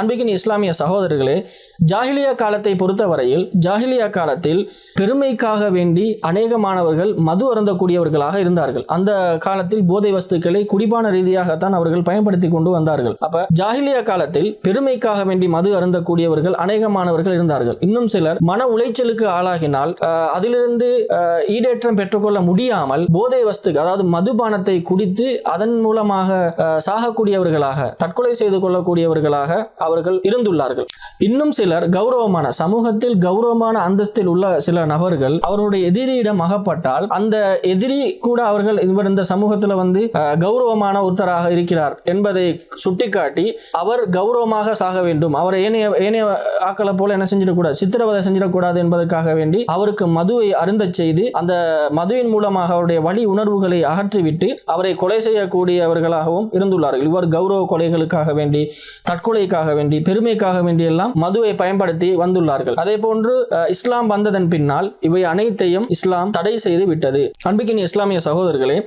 அன்பிகின் இஸ்லாமிய சகோதரர்களே ஜாஹிலியா காலத்தை பொறுத்தவரையில் ஜாஹிலியா காலத்தில் பெருமைக்காக வேண்டி அநேக மாணவர்கள் மது அருந்தக்கூடியவர்களாக இருந்தார்கள். அந்த காலத்தில் போதை வஸ்துக்களை குடிபான ரீதியாகத்தான் அவர்கள் பயன்படுத்தி கொண்டு வந்தார்கள். அப்ப ஜாஹிலியா காலத்தில் பெருமைக்காக வேண்டி மது அருந்தக்கூடியவர்கள் அநேக மாணவர்கள் இருந்தார்கள். இன்னும் சிலர் மன உளைச்சலுக்கு ஆளாகினால் அதிலிருந்து ஈடேற்றம் பெற்றுக்கொள்ள முடியாமல் போதை வஸ்துக்கு அதாவது மதுபானத்தை குடித்து அதன் மூலமாக சாகக்கூடியவர்களாக தற்கொலை செய்து கொள்ளக்கூடியவர்களாக அவர்கள் இருந்துள்ளார்கள். இன்னும் சிலர் கௌரவமான சமூகத்தில் கௌரவமான அந்தஸ்தில் உள்ள சில நபர்கள் அவருடைய எதிரியிடம் அகப்பட்டால் அந்த எதிரி கூட அவர்கள் இவர் இந்த சமூகத்தில் வந்து கௌரவமான ஒருத்தராக இருக்கிறார் என்பதை சுட்டிக்காட்டி அவர் கௌரவமாக சாக வேண்டும். அவர் ஏனைய ஏனைய ஆக்களை போல என்ன செஞ்சிடக்கூடாது சித்திரவதை செஞ்சிடக்கூடாது என்பதற்காக வேண்டி அவருக்கு மதுவை அருந்த செய்து அந்த மதுவின் மூலமாக அவருடைய வழி உணர்வுகளை அகற்றிவிட்டு அவரை கொலை செய்யக்கூடியவர்களாகவும் இருந்துள்ளார்கள். இவர் கௌரவ கொலைகளுக்காக வேண்டி தற்கொலைக்காக வேண்டி பெருமைக்காக வேண்டி எல்லாம் மதுவை பயன்படுத்தி வந்துள்ளார்கள். அதே போன்று இஸ்லாம் வந்ததன் பின்னால் இவை அனைத்தையும் இஸ்லாம் தடை செய்து விட்டது. அன்பிக்கின் இஸ்லாமிய சகோதரர்களே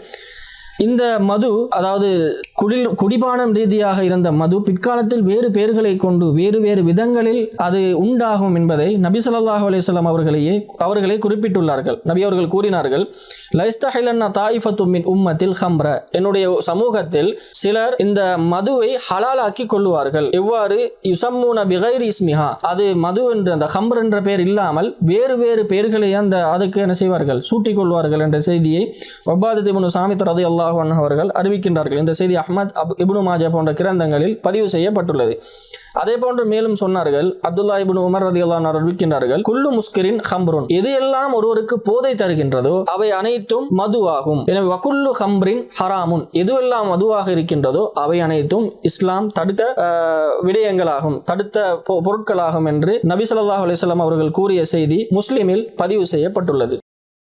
இந்த மது அதாவது குடில் குடிபானம் ரீதியாக இருந்த மது பிற்காலத்தில் வேறு பெயர்களை கொண்டு வேறு வேறு விதங்களில் அது உண்டாகும் என்பதை நபி ஸல்லல்லாஹு அலிஸ்லாம் அவர்களையே அவர்களே குறிப்பிட்டுள்ளார்கள். நபி அவர்கள் கூறினார்கள் லைஸ்தஹிலன்னா தாயிஃபத்துமின் உம்மத்தில் ஹம்ர. என்னுடைய சமூகத்தில் சிலர் இந்த மதுவை ஹலாலாக்கி கொள்ளுவார்கள். எவ்வாறு? யுசம்மூன பிகைர் இஸ்மிஹா. அது மது என்ற அந்த ஹம்ர் என்ற பெயர் இல்லாமல் வேறு வேறு பெயர்களை அந்த அதுக்கு என்ன செய்வார்கள்? சூட்டிக் கொள்வார்கள் என்ற செய்தியை ஒபாதத் இப்னு சாமித் ரதி அல்லாஹ் அவர்கள் அறிவிக்கின்றார்கள். இந்த செய்தி அஹ்மத் அப் இப்னு மாஜா போன்ற கிரந்தங்களில் பதிவு செய்யப்பட்டுள்ளது. அதே போன்று மேலும் சொன்னார்கள் அப்துல்லா இப்னு உமர் ரதி அல்லா அறிவிக்கின்றார்கள் குல்லு முஸ்கிரின் ஹம்ருன். எது எல்லாம் ஒருவருக்கு போதை தருகின்றதோ அவை அனைத்தும் மதுவாகும். எனவே வகுல்லு ஹம்ரின் ஹராமுன். எதுவெல்லாம் மதுவாக இருக்கின்றதோ அவை அனைத்தும் இஸ்லாம் தடுத்த விடயங்களாகும் தடுத்த பொ- பொருட்களாகும் என்று நபி சொல்லாஹ் அலிஸ்லாம் அவர்கள் கூறிய செய்தி முஸ்லிமில் பதிவு செய்யப்பட்டுள்ளது.